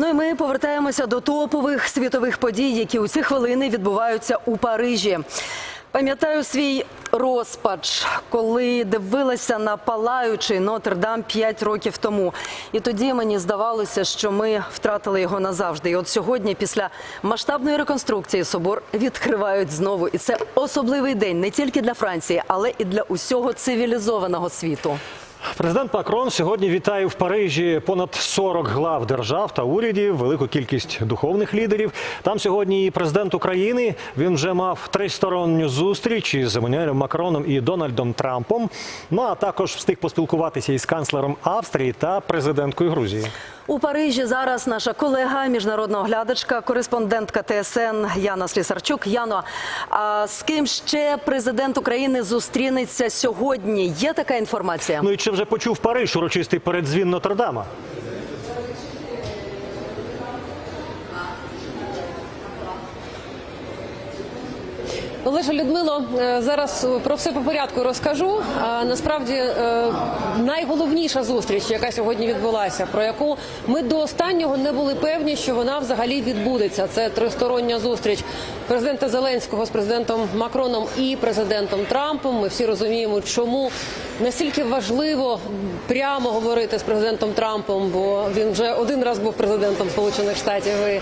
Ну і ми повертаємося до топових світових подій, які у ці хвилини відбуваються у Парижі. Пам'ятаю свій розпач, коли дивилася на палаючий Нотр-Дам 5 років тому. І тоді мені здавалося, що ми втратили його назавжди. І от сьогодні, після масштабної реконструкції, собор відкривають знову. І це особливий день не тільки для Франції, але і для усього цивілізованого світу. Президент Макрон сьогодні вітає в Парижі понад 40 глав держав та урядів, велику кількість духовних лідерів. Там сьогодні і президент України. Він вже мав тристоронню зустріч із Еммануелем Макроном і Дональдом Трампом. Ну а також встиг поспілкуватися із канцлером Австрії та президенткою Грузії. У Парижі зараз наша колега, міжнародна оглядачка, кореспондентка ТСН Яна Слісарчук. Яно, а з ким ще президент України зустрінеться сьогодні? Є така інформація? Ну і чи вже почув Париж урочистий передзвін Нотр-Дама? Олеже Людмило, е, зараз про все по порядку розкажу. Насправді е, найголовніша зустріч, яка сьогодні відбулася, про яку ми до останнього не були певні, що вона взагалі відбудеться. Це тристороння зустріч президента Зеленського з президентом Макроном і президентом Трампом. Ми всі розуміємо, чому настільки важливо прямо говорити з президентом Трампом, бо він вже один раз був президентом Сполучених Штатів. І,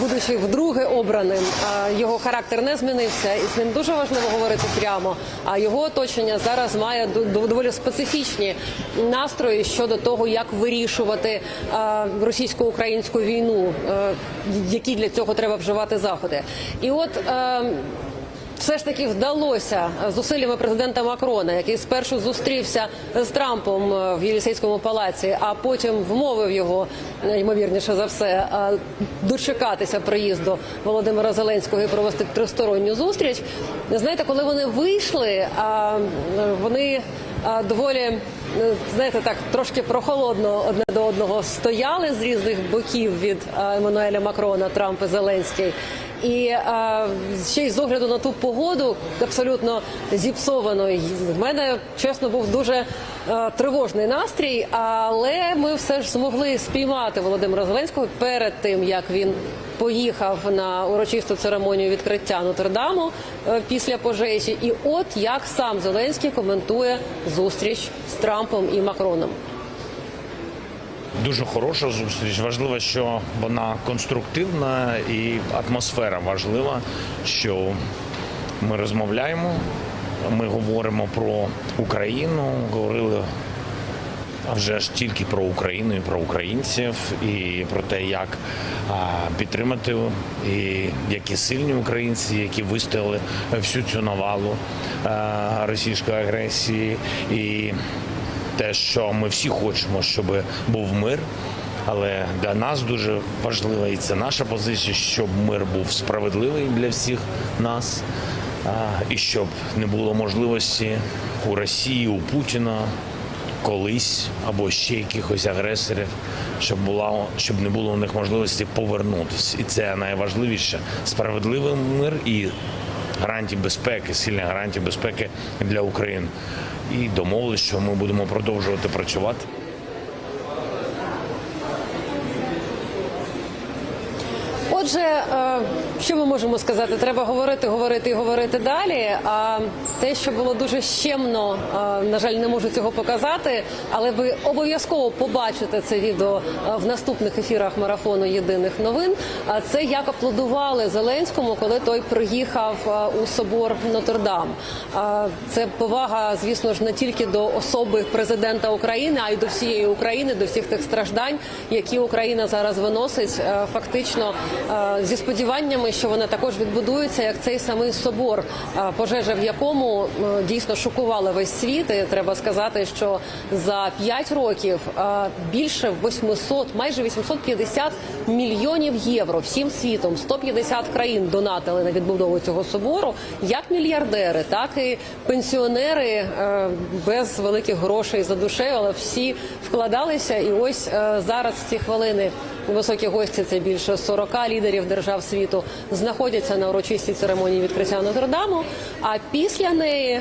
будучи вдруге обраним, його характер не змінився, і з ним дуже важливо говорити прямо. А його оточення зараз має до- до- доволі специфічні настрої щодо того, як вирішувати російсько-українську війну, е, які для цього треба вживати заходи. І от. Все ж таки вдалося зусиллями президента Макрона, який спершу зустрівся з Трампом е, в Єлісейському палаці, а потім вмовив його ймовірніше за все е, дочекатися приїзду Володимира Зеленського і провести тристоронню зустріч. Знаєте, коли вони вийшли, е, вони доволі знаєте, так трошки прохолодно одне до одного стояли з різних боків від а, Еммануеля Макрона, Трамп і Зеленський. І а, ще й з огляду на ту погоду абсолютно зіпсованою. В мене чесно був дуже а, тривожний настрій, але ми все ж змогли спіймати Володимира Зеленського перед тим, як він поїхав на урочисту церемонію відкриття Нотр-Даму е, після пожежі. І от як сам Зеленський коментує зустріч з Трампом і Макроном. Дуже хороша зустріч. Важливо, що вона конструктивна і атмосфера важлива, що ми розмовляємо, ми говоримо про Україну, говорили а вже ж тільки про Україну і про українців, і про те, як підтримати, і які сильні українці, які вистояли всю цю навалу російської агресії, і те, що ми всі хочемо, щоб був мир. Але для нас дуже важливо, і це наша позиція, щоб мир був справедливий для всіх нас, і щоб не було можливості у Росії, у Путіна колись або ще якихось агресорів, щоб була щоб не було у них можливості повернутися. І це найважливіше справедливий мир і гарантії безпеки, сильні гарантії безпеки для України. І домовились, що ми будемо продовжувати працювати. Отже, е, що ми можемо сказати? Треба говорити, говорити і говорити далі. А те, що було дуже щемно, е, на жаль, не можу цього показати, але ви обов'язково побачите це відео е, в наступних ефірах марафону єдиних новин. А це як аплодували Зеленському, коли той приїхав у собор Нотр-Дам. Це повага, звісно ж, не тільки до особи президента України, а й до всієї України, до всіх тих страждань, які Україна зараз виносить, фактично зі сподіваннями, що вони також відбудуються, як цей самий собор, е, пожежа в якому е, дійсно шокувала весь світ. І треба сказати, що за 5 років е, більше 800, майже 850 мільйонів євро всім світом, 150 країн донатили на відбудову цього собору, як мільярдери, так і пенсіонери е, без великих грошей за душею, але всі вкладалися. І ось е, зараз ці хвилини високі гості, це більше 40 лідерів держав світу, знаходяться на урочистій церемонії відкриття Нотр-Даму. А після неї,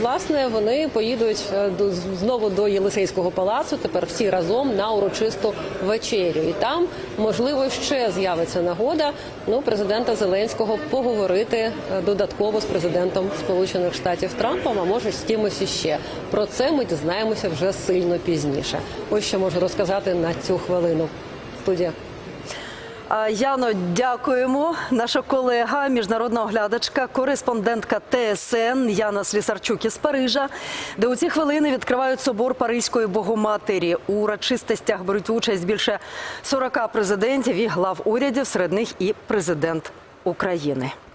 власне, вони поїдуть е, знову до Єлисейського палацу. Тепер всі разом на урочисту вечерю. І там можливо ще з'явиться нагода ну президента Зеленського поговорити е, додатково з президентом Сполучених Штатів Трампом, а може з кимось іще. Про це ми дізнаємося вже сильно пізніше. Ось що можу розказати на цю хвилину. Студія. Яно, дякуємо. Наша колега, міжнародна оглядачка, кореспондентка ТСН Яна Слісарчук із Парижа, де у ці хвилини відкривають собор Паризької Богоматері. У урочистостях беруть участь більше 40 президентів і глав урядів, серед них і президент України.